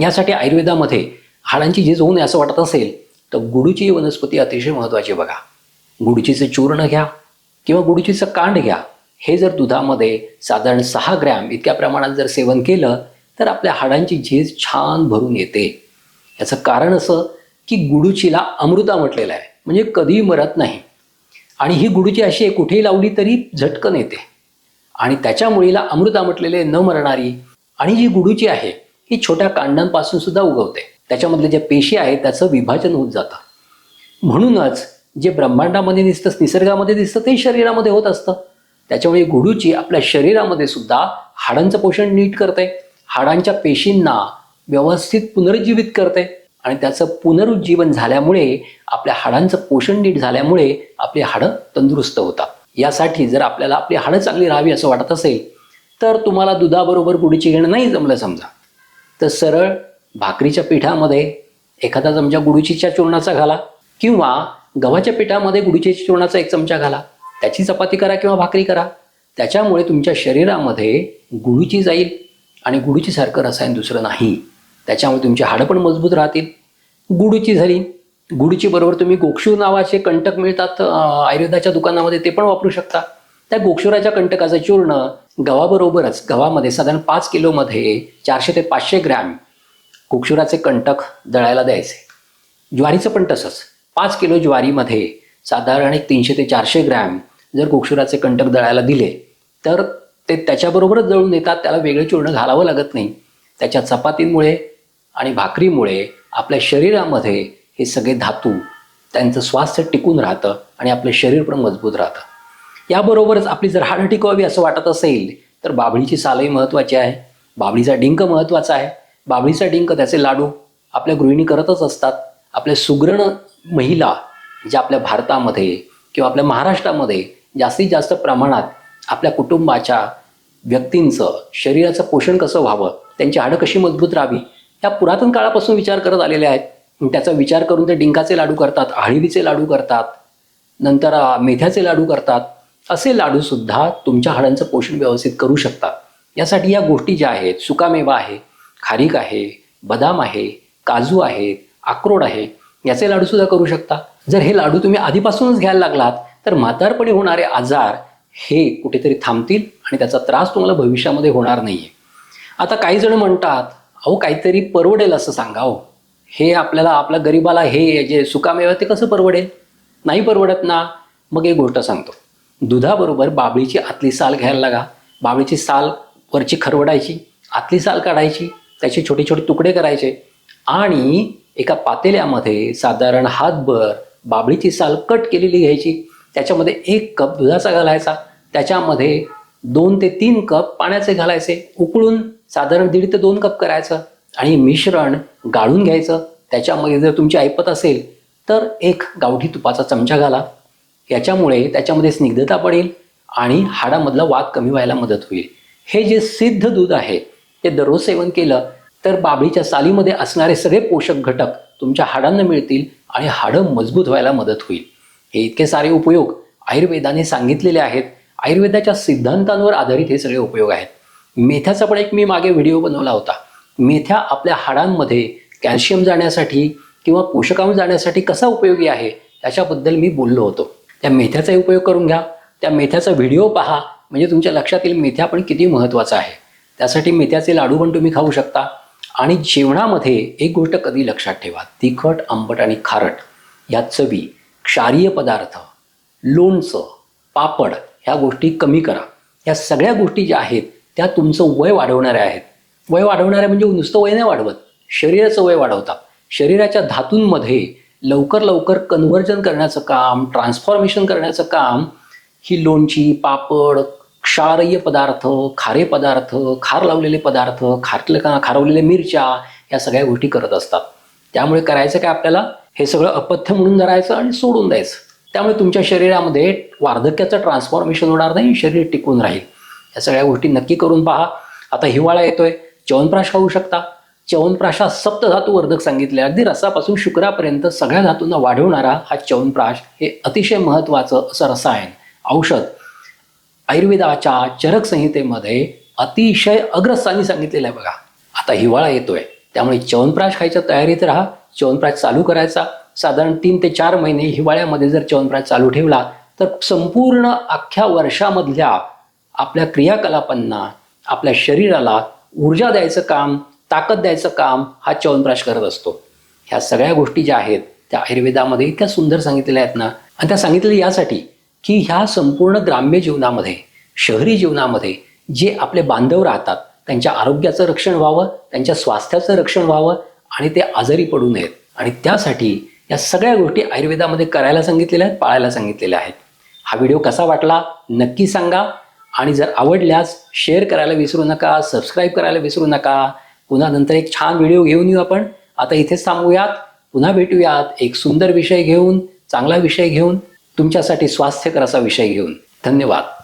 यासाठी आयुर्वेदामध्ये हाडांची झीज होऊ नये असं वाटत असेल तर गुडूची ही वनस्पती अतिशय महत्त्वाची बघा. गुडचीचं चूर्ण घ्या किंवा गुडचीचं कांड घ्या. हे जर दुधामध्ये साधारण सहा ग्रॅम इतक्या प्रमाणात जर सेवन केलं तर आपल्या हाडांची झीज छान भरून येते. याचं कारण असं की गुडूचीला अमृता म्हटलेलं आहे. म्हणजे कधीही मरत नाही. आणि ही गुडूची अशी आहे कुठेही लावली तरी झटकन येते. आणि त्याच्या मुळीला अमृता म्हटलेले न मरणारी. आणि जी गुडूची आहे ही छोट्या कांडांपासून सुद्धा उगवते. त्याच्यामधले ज्या पेशी आहेत त्याचं विभाजन होत जातं. म्हणूनच जे ब्रह्मांडामध्ये दिसतं निसर्गामध्ये दिसतं ते शरीरामध्ये होत असतं. त्याच्यामुळे गुडूची आपल्या शरीरामध्ये सुद्धा हाडांचं पोषण नीट करते. हाडांच्या पेशींना व्यवस्थित पुनरुज्जीवित करते. आणि त्याचं पुनरुज्जीवन झाल्यामुळे आपल्या हाडांचं पोषण नीट झाल्यामुळे आपली हाडं तंदुरुस्त होतात. यासाठी जर आपल्याला आपली हाडं चांगली राहावी असं वाटत असेल तर तुम्हाला दुधाबरोबर गुडीची घेणं नाही जमलं समजा. तर सरळ भाकरीच्या पिठामध्ये एखादा चमचा गुडूचीच्या चूर्णाचा घाला किंवा गव्हाच्या पिठामध्ये गुडीच्या चूर्णाचा एक चमचा घाला. त्याची चपाती करा किंवा भाकरी करा. त्याच्यामुळे तुमच्या शरीरामध्ये गुडूची जाईल आणि गुडूचीसारखं रसायन दुसरं नाही. त्याच्यामुळे तुमची हाडं पण मजबूत राहतील. गुडूची झाली. गुडूची बरोबर तुम्ही गोक्षूर नावाचे कंटक मिळतात आयुर्वेदाच्या दुकानामध्ये ते पण वापरू शकता. त्या गोक्षुराच्या कंटकाचं चूर्ण गव्हाबरोबरच गव्हामध्ये साधारण पाच किलोमध्ये चारशे ते पाचशे ग्रॅम कुक्षुराचे कंटक दळायला द्यायचे. ज्वारीचं पण तसंच. पाच किलो ज्वारीमध्ये साधारण एक तीनशे ते चारशे ग्रॅम जर कुक्षुराचे कंटक दळायला दिले तर ते त्याच्याबरोबरच दळून येतात त्याला वेगळे चूर्ण घालावं लागत नाही. त्याच्या चपातींमुळे आणि भाकरीमुळे आपल्या शरीरामध्ये हे सगळे धातू त्यांचं स्वास्थ्य टिकून राहतं आणि आपलं शरीर पण मजबूत राहतं. याबरोबरच आपली जर हाडं टिकवावी असं वाटत असेल तर बाभळीची सालही महत्त्वाची आहे. बाभळीचा डिंक महत्त्वाचा आहे. बाभळीचा डिंक त्याचे लाडू आपल्या गृहिणी करतच असतात. आपल्या सुग्रण महिला ज्या आपल्या भारतामध्ये किंवा आपल्या महाराष्ट्रामध्ये जास्तीत जास्त प्रमाणात आपल्या कुटुंबाच्या व्यक्तींचं शरीराचं पोषण कसं व्हावं त्यांची हाडं कशी मजबूत राहावी या पुरातन काळापासून विचार करत आलेले आहेत. त्याचा विचार करून ते डिंकाचे लाडू करतात हळदीचे लाडू करतात नंतर मेथ्याचे लाडू करतात. असे लाडूसुद्धा तुमच्या हाडांचं पोषण व्यवस्थित करू शकतात. यासाठी या गोष्टी ज्या आहेत सुकामेवा आहे खारीक आहे बदाम आहे काजू आहेत अक्रोड आहे याचे लाडूसुद्धा करू शकता. जर हे लाडू तुम्ही आधीपासूनच घ्यायला लागलात तर म्हातारपणी होणारे आजार हे कुठेतरी थांबतील आणि त्याचा त्रास तुम्हाला भविष्यामध्ये होणार नाही आहे आता काही जण म्हणतात अहो काहीतरी परवडेल असं सांगा हो. हे. आपल्याला आपल्या गरिबाला हे जे सुकामेवा ते कसं परवडेल? नाही परवडत ना. मग एक गोष्ट सांगतो. दुधाबरोबर बाबळीची आतली साल घ्यायला लागा. बाबळीची साल वरची खरवडायची आतली साल काढायची त्याचे छोटे छोटे तुकडे करायचे. आणि एका पातेल्यामध्ये साधारण हातभर बाबळीची साल कट केलेली घ्यायची. त्याच्यामध्ये एक कप दुधाचा घालायचा. त्याच्यामध्ये दोन ते तीन कप पाण्याचे घालायचे. उकळून साधारण दीड ते दोन कप करायचं. आणि मिश्रण गाळून घ्यायचं. त्याच्यामध्ये जर तुमची ऐपत असेल तर एक गावठी तुपाचा चमचा घाला. याच्यामुळे त्याच्यामध्ये स्निग्धता पडेल आणि हाडामधला वाद कमी व्हायला मदत होईल. हे जे सिद्ध दूध आहे ते दररोज सेवन केलं तर बाबळीच्या सालीमध्ये असणारे सगळे पोषक घटक तुमच्या हाडांना मिळतील आणि हाडं मजबूत व्हायला मदत होईल. हे इतके सारे उपयोग आयुर्वेदाने सांगितलेले आहेत. आयुर्वेदाच्या सिद्धांतांवर आधारित हे सगळे उपयोग आहेत. मेथ्याचा पण एक मी मागे व्हिडिओ बनवला होता. मेथ्या आपल्या हाडांमध्ये कॅल्शियम जाण्यासाठी किंवा पोषकांश जाण्यासाठी कसा उपयोगी आहे त्याच्याबद्दल मी बोललो होतो. त्या मेथ्याचाही उपयोग करून घ्या. त्या मेथ्याचा व्हिडिओ पहा. म्हणजे तुमच्या लक्षात येईल मेथ्या पण किती महत्त्वाचा आहे. त्यासाठी मेथ्याचे लाडू पण तुम्ही खाऊ शकता. आणि जेवणामध्ये एक गोष्ट कधी लक्षात ठेवा. तिखट आंबट आणि खारट या चवी क्षारीय पदार्थ लोणचं पापड ह्या गोष्टी कमी करा. या सगळ्या गोष्टी ज्या आहेत त्या तुमचं वय वाढवणाऱ्या आहेत. वय वाढवणाऱ्या म्हणजे नुसतं वय नाही वाढवत. शरीराचं वय वाढवतात शरीराच्या धातूंमध्ये लवकर लवकर कन्व्हर्जन करण्याचं काम ट्रान्सफॉर्मेशन करण्याचं काम ही लोणची पापड क्षारय पदार्थ खारे पदार्थ खार लावलेले पदार्थ खारले का खारवलेल्या मिरच्या या सगळ्या गोष्टी करत असतात. त्यामुळे करायचं काय आपल्याला? हे सगळं अपथ्य म्हणून धरायचं आणि सोडून द्यायचं. त्यामुळे तुमच्या शरीरामध्ये वार्धक्याचं ट्रान्सफॉर्मेशन होणार नाही शरीर टिकून राहील. या सगळ्या गोष्टी नक्की करून पहा. आता हिवाळा येतोय. च्यवनप्राश खाऊ शकता. च्यवनप्राशात सप्तधातू वर्धक सांगितले अगदी रसापासून शुक्रापर्यंत सगळ्या धातूंना वाढवणारा हा च्यवनप्राश हे अतिशय महत्त्वाचं असं रसायन. औषध. आयुर्वेदाच्या चरक संहितेमध्ये अतिशय अग्रस्थानी सांगितलेलं आहे बघा. आता हिवाळा येतोय. त्यामुळे च्यवनप्राश खायच्या तयारीत राहा. च्यवनप्राश चालू करायचा. साधारण तीन ते चार महिने हिवाळ्यामध्ये जर च्यवनप्राश चालू ठेवला तर संपूर्ण अख्ख्या वर्षामधल्या आपल्या क्रियाकलापांना आपल्या शरीराला ऊर्जा द्यायचं काम ताकद द्यायचं काम हा च्यवनप्राश करत असतो. ह्या सगळ्या गोष्टी ज्या आहेत त्या आयुर्वेदामध्ये इतक्या सुंदर सांगितलेल्या आहेत ना आणि त्या सांगितलेल्या यासाठी की ह्या संपूर्ण ग्राम्य जीवनामध्ये शहरी जीवनामध्ये जे आपले बांधव राहतात त्यांच्या आरोग्याचं रक्षण व्हावं त्यांच्या स्वास्थ्याचं रक्षण व्हावं आणि ते आजारी पडू नयेत. आणि त्यासाठी या सगळ्या गोष्टी आयुर्वेदामध्ये करायला सांगितलेल्या आहेत पाळायला सांगितलेल्या आहेत. हा व्हिडिओ कसा वाटला नक्की सांगा. आणि जर आवडल्यास शेअर करायला विसरू नका सबस्क्राईब करायला विसरू नका. पुन्हा नंतर एक छान व्हिडिओ घेऊन येऊ आपण. आता इथेच थांबूयात. पुन्हा भेटूयात. एक सुंदर विषय घेऊन चांगला विषय घेऊन तुमच्यासाठी स्वास्थ्यकर असा विषय घेऊन. धन्यवाद.